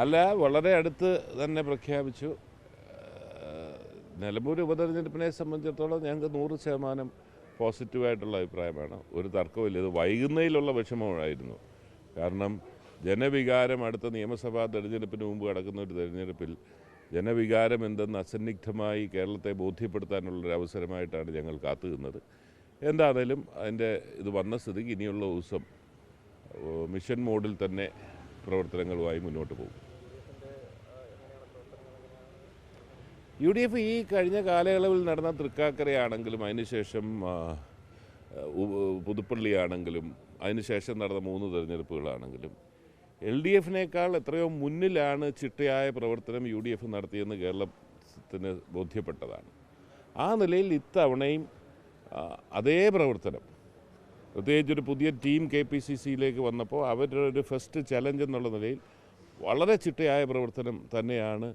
അല്ല വളരെ അടുത്ത് തന്നെ പ്രഖ്യാപിച്ചു. നിലമ്പൂർ ഉപതെരഞ്ഞെടുപ്പിനെ സംബന്ധിച്ചിടത്തോളം ഞങ്ങൾക്ക് നൂറ് ശതമാനം പോസിറ്റീവായിട്ടുള്ള അഭിപ്രായമാണ്. ഒരു തർക്കമില്ല ഇത് വൈകുന്നതിലുള്ള വിഷമമായിരുന്നു. കാരണം ജനവികാരം അടുത്ത നിയമസഭാ തെരഞ്ഞെടുപ്പിന് മുമ്പ് നടക്കുന്ന ഒരു തെരഞ്ഞെടുപ്പിൽ ജനവികാരം എന്തെന്ന് അസന്നിഗ്ധമായി കേരളത്തെ ബോധ്യപ്പെടുത്താനുള്ളൊരു അവസരമായിട്ടാണ് ഞങ്ങൾ കാത്തുനിന്നത്. എന്താണേലും അതിന്റെ ഇത് വന്ന സ്ഥിതിക്ക് ഇനിയുള്ള ദിവസം മിഷൻ മോഡിൽ തന്നെ പ്രവർത്തനങ്ങളുമായി മുന്നോട്ട് പോകും. യു ഡി എഫ് ഈ കഴിഞ്ഞ കാലയളവിൽ നടന്ന തൃക്കാക്കരയാണെങ്കിലും അതിനുശേഷം പുതുപ്പള്ളിയാണെങ്കിലും അതിനുശേഷം നടന്ന മൂന്ന് തെരഞ്ഞെടുപ്പുകളാണെങ്കിലും എൽ ഡി എഫിനേക്കാൾ എത്രയോ മുന്നിലാണ് ചിട്ടയായ പ്രവർത്തനം യു ഡി എഫ് നടത്തിയെന്ന് കേരളത്തിന് ബോധ്യപ്പെട്ടതാണ്. ആ നിലയിൽ ഇത്തവണയും അതേ പ്രവർത്തനം പ്രത്യേകിച്ച് ഒരു പുതിയ ടീം കെ പി സി സിയിലേക്ക് വന്നപ്പോൾ അവരുടെ ഒരു ഫസ്റ്റ് ചലഞ്ച് എന്നുള്ള നിലയിൽ വളരെ ചിട്ടയായ പ്രവർത്തനം തന്നെയാണ്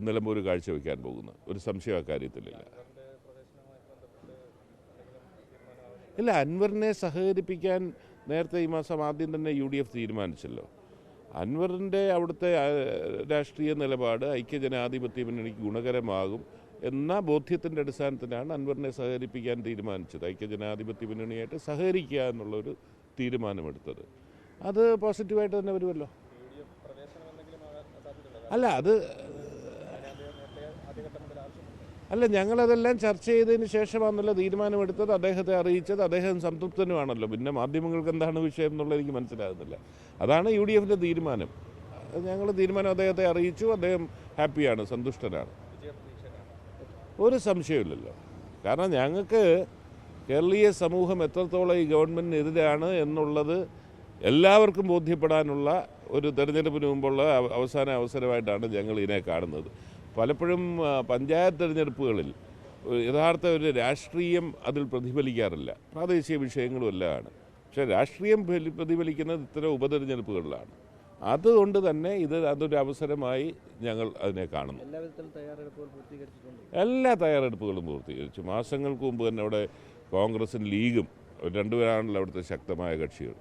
നിലമ്പൂർ കാഴ്ചവെക്കാൻ പോകുന്നത്. ഒരു സംശയം അക്കാര്യത്തിലില്ല ഇല്ല. അൻവറിനെ സഹകരിപ്പിക്കാൻ നേരത്തെ ഈ മാസം ആദ്യം തന്നെ യു ഡി എഫ് തീരുമാനിച്ചല്ലോ. അൻവറിന്റെ അവിടുത്തെ രാഷ്ട്രീയ നിലപാട് ഐക്യജനാധിപത്യ മുന്നണിക്ക് ഗുണകരമാകും. എന്ന ബോധ്യത്തിന്റെ അടിസ്ഥാനത്തിലാണ് അൻവറിനെ സഹകരിപ്പിക്കാൻ തീരുമാനിച്ചത്. ഐക്യ ജനാധിപത്യ മുന്നണിയായിട്ട് സഹകരിക്കുക എന്നുള്ളൊരു തീരുമാനമെടുത്തത്. അത് പോസിറ്റീവായിട്ട് തന്നെ വരുമല്ലോ? അല്ല അത് അല്ല ഞങ്ങളതെല്ലാം ചർച്ച ചെയ്തതിന് ശേഷമാണല്ലോ തീരുമാനമെടുത്തത്. അദ്ദേഹത്തെ അറിയിച്ചത് അദ്ദേഹം സംതൃപ്തനുമാണല്ലോ. പിന്നെ മാധ്യമങ്ങൾക്ക് എന്താണ് വിഷയം എന്നുള്ളത് എനിക്ക് മനസ്സിലാകുന്നില്ല. അതാണ് യു ഡി എഫിന്റെ തീരുമാനം. ഞങ്ങൾ തീരുമാനം അദ്ദേഹത്തെ അറിയിച്ചു. അദ്ദേഹം ഹാപ്പിയാണ് സന്തുഷ്ടനാണ്. ഒരു സംശയമില്ലല്ലോ കാരണം ഞങ്ങൾക്ക് കേരളീയ സമൂഹം എത്രത്തോളം ഈ ഗവൺമെന്റിനെതിരാണ് എന്നുള്ളത് എല്ലാവർക്കും ബോധ്യപ്പെടാനുള്ള ഒരു തെരഞ്ഞെടുപ്പിന് മുമ്പുള്ള അവസാന അവസരമായിട്ടാണ് ഞങ്ങൾ ഇതിനെ കാണുന്നത്. പലപ്പോഴും പഞ്ചായത്ത് തെരഞ്ഞെടുപ്പുകളിൽ യഥാർത്ഥ ഒരു രാഷ്ട്രീയം അതിൽ പ്രതിഫലിക്കാറില്ല. പ്രാദേശിക വിഷയങ്ങളും എല്ലാമാണ്. പക്ഷേ രാഷ്ട്രീയം ഫലി- പ്രതിഫലിക്കുന്നത് ഇത്തരം ഉപതെരഞ്ഞെടുപ്പുകളിലാണ്. അതുകൊണ്ട് തന്നെ ഇത് അതൊരു അവസരമായി ഞങ്ങൾ അതിനെ കാണുന്നു. എല്ലാ തയ്യാറെടുപ്പുകളും പൂർത്തീകരിച്ചു. മാസങ്ങൾക്ക് മുമ്പ് തന്നെ അവിടെ കോൺഗ്രസും ലീഗും രണ്ടുപേരാണല്ലോ അവിടുത്തെ ശക്തമായ കക്ഷികൾ.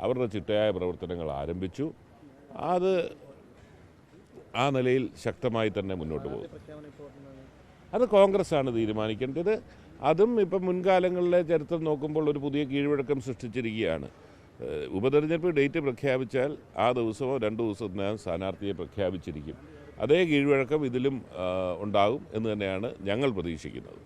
അവരുടെ ചിട്ടയായ പ്രവർത്തനങ്ങൾ ആരംഭിച്ചു. അത് ആ നിലയിൽ ശക്തമായി തന്നെ മുന്നോട്ട് പോകും. അത് കോൺഗ്രസ്സാണ് തീരുമാനിക്കേണ്ടത്. അതും ഇപ്പം മുൻകാലങ്ങളിലെ ചരിത്രം നോക്കുമ്പോൾ ഒരു പുതിയ കീഴ്വഴക്കം സൃഷ്ടിച്ചിരിക്കുകയാണ്. ഉപതെരഞ്ഞെടുപ്പ് ഡേറ്റ് പ്രഖ്യാപിച്ചാൽ ആ ദിവസമോ രണ്ട് ദിവസത്തിനകം സ്ഥാനാർത്ഥിയെ പ്രഖ്യാപിച്ചിരിക്കും. അതേ കീഴ്വഴക്കം ഇതിലും ഉണ്ടാകും എന്ന് തന്നെയാണ് ഞങ്ങൾ പ്രതീക്ഷിക്കുന്നത്.